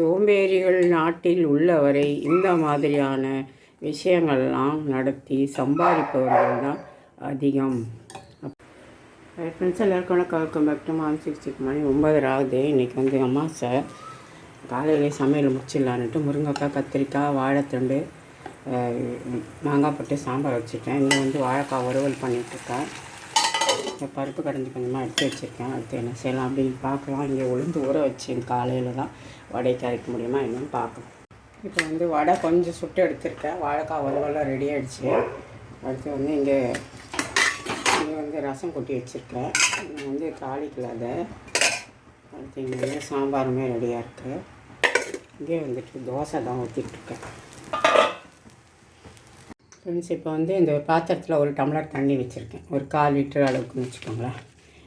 சோம்பேறிகள் நாட்டில் உள்ளவரை இந்த மாதிரியான விஷயங்கள்லாம் நடத்தி சம்பாதிப்பவர்கள் தான் அதிகம். ஃப்ரெண்ட்ஸ் எல்லாருக்கும் வணக்கம். வெல்கம் பேக் டு மான் மணி ஒம்பது ஆகுது இன்றைக்கி வந்து அமாசை காலையிலே சமையல் முடிச்சிடலான்ட்டு முருங்கைக்காய் கத்திரிக்காய் வாழைத்தண்டு மாங்காய் போட்டு சாம்பார் வச்சுட்டேன். இங்கே வந்து வாழைக்காய் வறுவல் பண்ணிகிட்ருக்கேன் இந்த பருப்பு கடைஞ்சி கொஞ்சமாக எடுத்து வச்சுருக்கேன். அடுத்து என்ன செய்யலாம் அப்படின்னு பார்க்கலாம். இங்கே உளுந்து ஊற வச்சு காலையில் தான் வடைக்கு அரைக்க முடியுமா என்னன்னு பார்க்கலாம். இப்போ வந்து வடை கொஞ்சம் சுட்டு எடுத்திருக்கேன். வாழைக்காய் உதவெல்லாம் ரெடி ஆகிடுச்சு அடுத்து வந்து இங்கே இங்கே வந்து ரசம் கொட்டி வச்சுருக்கேன். இங்கே வந்து தாளிக்கல அதை அடுத்து இங்கே வந்து சாம்பாருமே ரெடியாக இருக்குது இங்கே வந்துட்டு தோசை தான் ஊற்றிட்டுருக்கேன் ஃப்ரெண்ட்ஸ் இப்போ வந்து இந்த பாத்திரத்தில் ஒரு டம்ளர் தண்ணி வச்சுருக்கேன். ஒரு கால் லிட்டர் அளவுக்குன்னு வச்சுக்கோங்களேன்.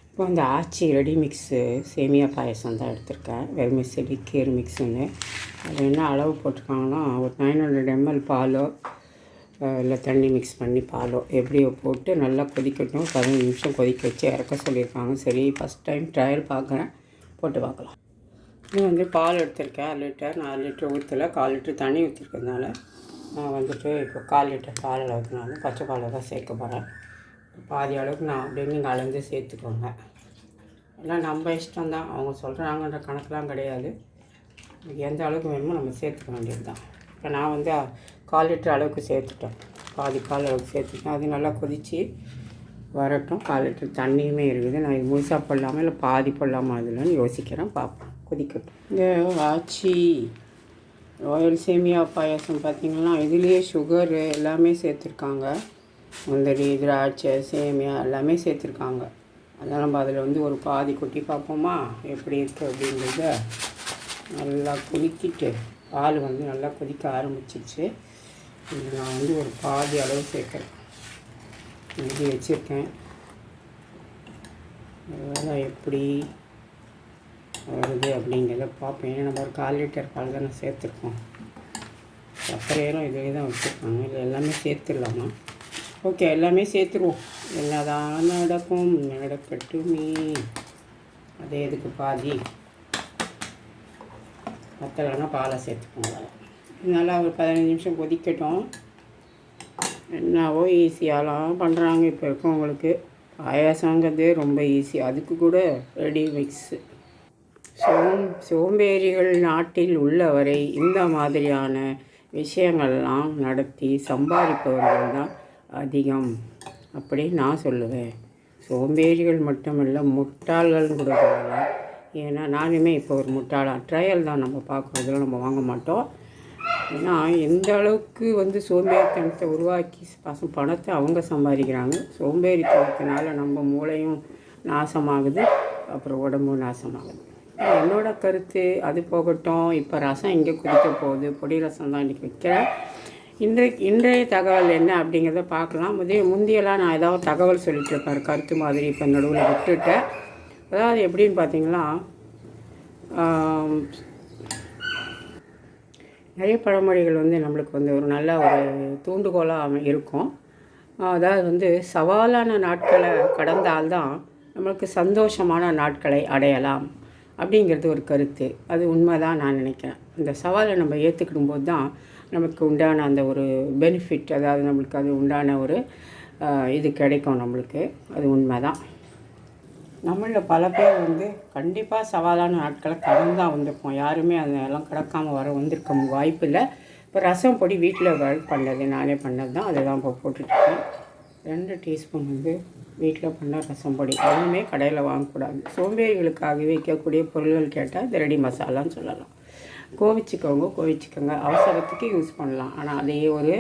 இப்போ வந்து ஆச்சி ரெடி மிக்ஸு சேமியா பாயசம் தான் எடுத்திருக்கேன். வெறுமிசெடி கீர் மிக்ஸுன்னு அது என்ன அளவு போட்டிருக்காங்கன்னா ஒரு நைன் ஹண்ட்ரட் எம்எல் பாலோ இல்லை தண்ணி மிக்ஸ் பண்ணி பாலோ எப்படியோ போட்டு நல்லா கொதிக்கட்டும். பதினஞ்சு நிமிஷம் கொதிக்க வச்சு இறக்க சொல்லியிருக்காங்க. சரி ஃபஸ்ட் டைம் ட்ரையல் பார்க்குறேன். போட்டு பார்க்கலாம். இன்னும் வந்து பால் எடுத்திருக்கேன். அரை லிட்டர் நாலு லிட்டர் ஊற்றல கால் லிட்டர் தண்ணி ஊற்றிருக்கிறதுனால நான் வந்துட்டு இப்போ கால் லிட்டர் பால் நான் பச்சை பாலை தான் சேர்க்க போகிறேன். பாதி அளவுக்கு நான் அப்படியே நீங்கள் அலைஞ்சு சேர்த்துக்கோங்க. எல்லாம் நம்ம இஷ்டம் தான். அவங்க சொல்கிறாங்கன்ற கணக்கெலாம் கிடையாது. எந்த அளவுக்கு வேணுமோ நம்ம சேர்த்துக்க வேண்டியது தான். இப்போ நான் வந்து கால் லிட்டர் அளவுக்கு சேர்த்துட்டேன். பாதி கால் அளவுக்கு சேர்த்துட்டேன். அது நல்லா கொதித்து வரட்டும். கால் லிட்டர் தண்ணியுமே இருக்குது. நான் இது முழுசாக போடலாமா இல்லை பாதி போடலாமா அதுலன்னு யோசிக்கிறேன். பார்ப்போம். கொதிக்கட்டும். இந்த ஆச்சி ராயல் சேமியா பாயாசம் பார்த்திங்கன்னா இதுலேயே சுகரு எல்லாமே சேர்த்துருக்காங்க. முந்திரி திராட்சை சேமியா எல்லாமே சேர்த்துருக்காங்க. அதனால் நம்ம அதில் வந்து ஒரு பாதி கொட்டி பார்ப்போமா? எப்படி இருக்குது அப்படின்றத நல்லா கொதிக்கிட்டு பால் வந்து நல்லா கொதிக்க ஆரம்பிச்சிச்சு இது நான் வந்து ஒரு பாதி அளவு சேர்க்குறேன். இது வச்சுருக்கேன். அதனால் எப்படி வருது அப்படிங்கிறத பார்ப்போம். ஏன்னா நம்ம ஒரு கால் லிட்டர் பால் தானே சேர்த்துருக்கோம். சர்க்கரையெல்லாம் இதே தான் வச்சுருக்காங்க. இல்லை எல்லாமே சேர்த்துடலாமா? ஓகே எல்லாமே சேர்த்துருவோம். என்னதான் நடக்கும். நடக்கட்டுமே. அதே இதுக்கு பாதி. பத்தலைன்னா பாலை சேர்த்துக்கோங்க நல்லா ஒரு பதினஞ்சு நிமிஷம் கொதிக்கட்டும். என்னவோ ஈஸியாலாம் பண்ணுறாங்க இப்போ இருக்கவங்களுக்கு. பாயாசங்கிறது ரொம்ப ஈஸி அதுக்கு கூட ரெடி மிக்ஸு சோம் சோம்பேறிகள் நாட்டில் உள்ளவரை இந்த மாதிரியான விஷயங்கள்லாம் நடத்தி சம்பாதிப்பவர்கள் தான் அதிகம். அப்படி நான் சொல்லுவேன். சோம்பேறிகள் மட்டுமல்ல முட்டாள்கள்னு கூட சொல்லலாம். ஏன்னா நானுமே இப்போ ஒரு முட்டாளா? ட்ரையல் தான் நம்ம பார்க்குறதுல நம்ம வாங்க மாட்டோம். ஏன்னா எந்த அளவுக்கு வந்து சோம்பேறித்தனத்தை உருவாக்கி பசம் பணத்தை அவங்க சம்பாதிக்கிறாங்க. சோம்பேறித்தனத்தினால நம்ம மூளையும் நாசமாகுது. அப்புறம் உடம்பும் நாசமாகுது. என்னோட கருத்து அது போகட்டும். இப்போ ரசம் இங்கே குதிக்க போகுது? பொடி ரசம் தான் இன்றைக்கி வைக்கிறேன். இன்றைக்கு இன்றைய தகவல் என்ன அப்படிங்கிறத பார்க்கலாம். முந்தைய முந்தியெல்லாம் நான் ஏதாவது தகவல் சொல்லிட்டு இருப்பேன் கருத்து மாதிரி இப்போ நடுவில் விட்டுட்டேன் அதாவது எப்படின்னு பார்த்தீங்கன்னா நிறைய பழமொழிகள் வந்து நம்மளுக்கு வந்து ஒரு நல்ல ஒரு தூண்டுகோலாக இருக்கும். அதாவது வந்து சவாலான நாட்களை கடந்தால்தான் நம்மளுக்கு சந்தோஷமான நாட்களை அடையலாம். அப்படிங்கிறது ஒரு கருத்து. அது உண்மை தான் நான் நினைக்கிறேன். அந்த சவாலை நம்ம ஏற்றுக்கிடும் போது தான் நமக்கு உண்டான அந்த ஒரு பெனிஃபிட் அதாவது நம்மளுக்கு அது உண்டான ஒரு இது கிடைக்கும் நம்மளுக்கு. அது உண்மை தான் நம்மளில் பல பேர் வந்து கண்டிப்பாக சவாலான நாட்களை கடந்து தான் வந்திருப்போம். யாருமே அதெல்லாம் கடக்காமல் வர வந்திருக்க வாய்ப்பு இல்லை. இப்போ ரசம் பொடி வீட்டில் பண்ணது நானே பண்ணது தான். அதை தான் இப்போ போட்டுட்ருக்கேன் ரெண்டு டீஸ்பூன் வந்து வீட்டில் பண்ண ரசம் பொடி எதுவுமே கடையில் வாங்கக்கூடாது. சோம்பேறிகளுக்காக வைக்கக்கூடிய பொருள்கள் கேட்டால் இது ரெடி மசாலான்னு சொல்லலாம். கோவிச்சிக்கோங்க கோவிச்சுக்கோங்க. அவசரத்துக்கு யூஸ் பண்ணலாம். ஆனால் அதையே ஒரு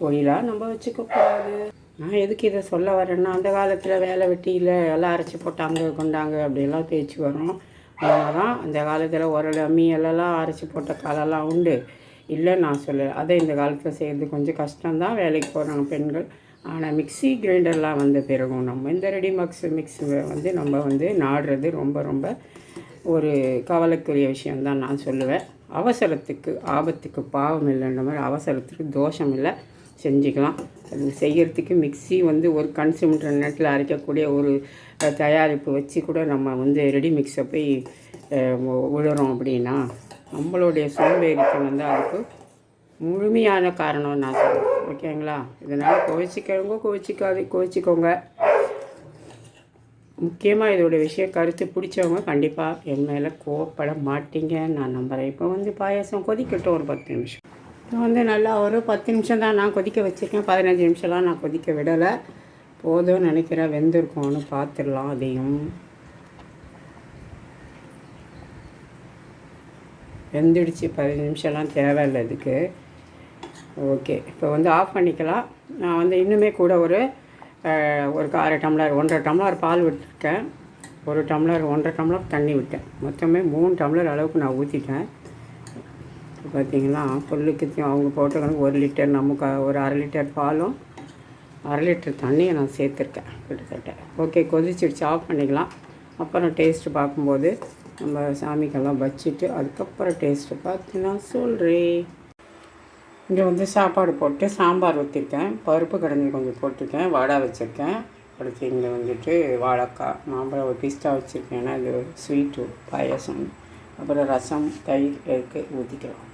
தொழிலாக நம்ம வச்சுக்கக்கூடாது. நான் எதுக்கு இதை சொல்ல வரேன்னா அந்த காலத்தில் வேலை வெட்டியில் எல்லாம் அரைச்சி போட்டாங்க கொண்டாங்க அப்படிலாம் பேச்சு வரும். தான் அந்த காலத்தில் உரல் அம்மி எல்லாம் அரைச்சி போட்ட காலெல்லாம் உண்டு. இல்லை நான் சொல்லலை. அதை இந்த காலத்தில் செய்கிறது கொஞ்சம் கஷ்டம்தான். வேலைக்கு போகிறாங்க பெண்கள். ஆனால் மிக்ஸி கிரைண்டர்லாம் வந்த பிறகும் நம்ம இந்த ரெடி மிக்ஸ் மிக்ஸ் வந்து நம்ம வந்து நாடுறது ரொம்ப ரொம்ப ஒரு கவலைக்குரிய விஷயந்தான் நான் சொல்லுவேன். அவசரத்துக்கு ஆபத்துக்கு பாவம் இல்லைன்ற மாதிரி அவசரத்துக்கு தோஷம் இல்லை. செஞ்சுக்கலாம். அது செய்கிறதுக்கு மிக்ஸி வந்து ஒரு கன்சியூமர் நேரத்தில் அரைக்கக்கூடிய ஒரு தயாரிப்பு வச்சு கூட நம்ம வந்து ரெடி மிக்ஸை போய் விழுறோம் அப்படின்னா நம்மளுடைய சோம்பேறித்தனம் வந்து அதுக்கு முழுமையான காரணம் நான் சொல்கிறேன் ஓகேங்களா? இதனால் கோவிச்சிக்கிறவங்க கோவிச்சிக்காது கோவிச்சிக்கோங்க. முக்கியமாக இதோட விஷயம் கருத்து பிடிச்சவங்க கண்டிப்பாக என் மேலே கோவப்பட மாட்டீங்க. நான் நம்புகிறேன் இப்போ வந்து பாயாசம் கொதிக்கட்டும் ஒரு பத்து நிமிஷம். இப்போ வந்து நல்லா ஒரு பத்து நிமிஷம் தான் நான் கொதிக்க வச்சுருக்கேன். பதினஞ்சு நிமிஷம்லாம் நான் கொதிக்க விடலை. போதும்னு நினைக்கிறேன். வெந்திருக்கோன்னு பார்த்துடலாம் அதையும். வெந்துடுச்சு. பதினஞ்சு நிமிஷம்லாம் தேவையில்லை இதுக்கு. ஓகே. இப்போ வந்து ஆஃப் பண்ணிக்கலாம். நான் வந்து இன்னுமே கூட ஒரு ஒரு அரை டம்ளர் ஒன்றரை டம்ளர் பால் விட்டுருக்கேன். ஒரு டம்ளர் ஒன்றரை டம்ளர் தண்ணி விட்டேன். மொத்தமே மூணு டம்ளர் அளவுக்கு நான் ஊற்றிட்டேன் பார்த்திங்கன்னா பொருளுக்கு அவங்க போட்டுக்கணும் ஒரு லிட்டர் நமக்கு ஒரு அரை லிட்டர் பாலும் அரை லிட்டர் தண்ணியை நான் சேர்த்துருக்கேன் கிட்டத்தட்ட. ஓகே கொதிச்சிடுச்சு. ஆஃப் பண்ணிக்கலாம். அப்புறம் டேஸ்ட்டு பார்க்கும்போது நம்ம சாமிக்கெல்லாம் வச்சுட்டு அதுக்கப்புறம் டேஸ்ட்டு பார்த்து நான் சொல்கிறேன் இங்கே வந்து சாப்பாடு போட்டு சாம்பார் ஊற்றிருக்கேன் பருப்பு கடைஞ்சி கொஞ்சம் போட்டிருக்கேன். வடை வச்சுருக்கேன். அடுத்து இங்கே வந்துட்டு வாழைக்காய். மாம்பழம் ஒரு பிஸ்தா வச்சுருக்கேன். ஏன்னா இது ஸ்வீட்டு பாயாசம். அப்புறம் ரசம் தயிர் இருக்குது ஊற்றிக்கலாம்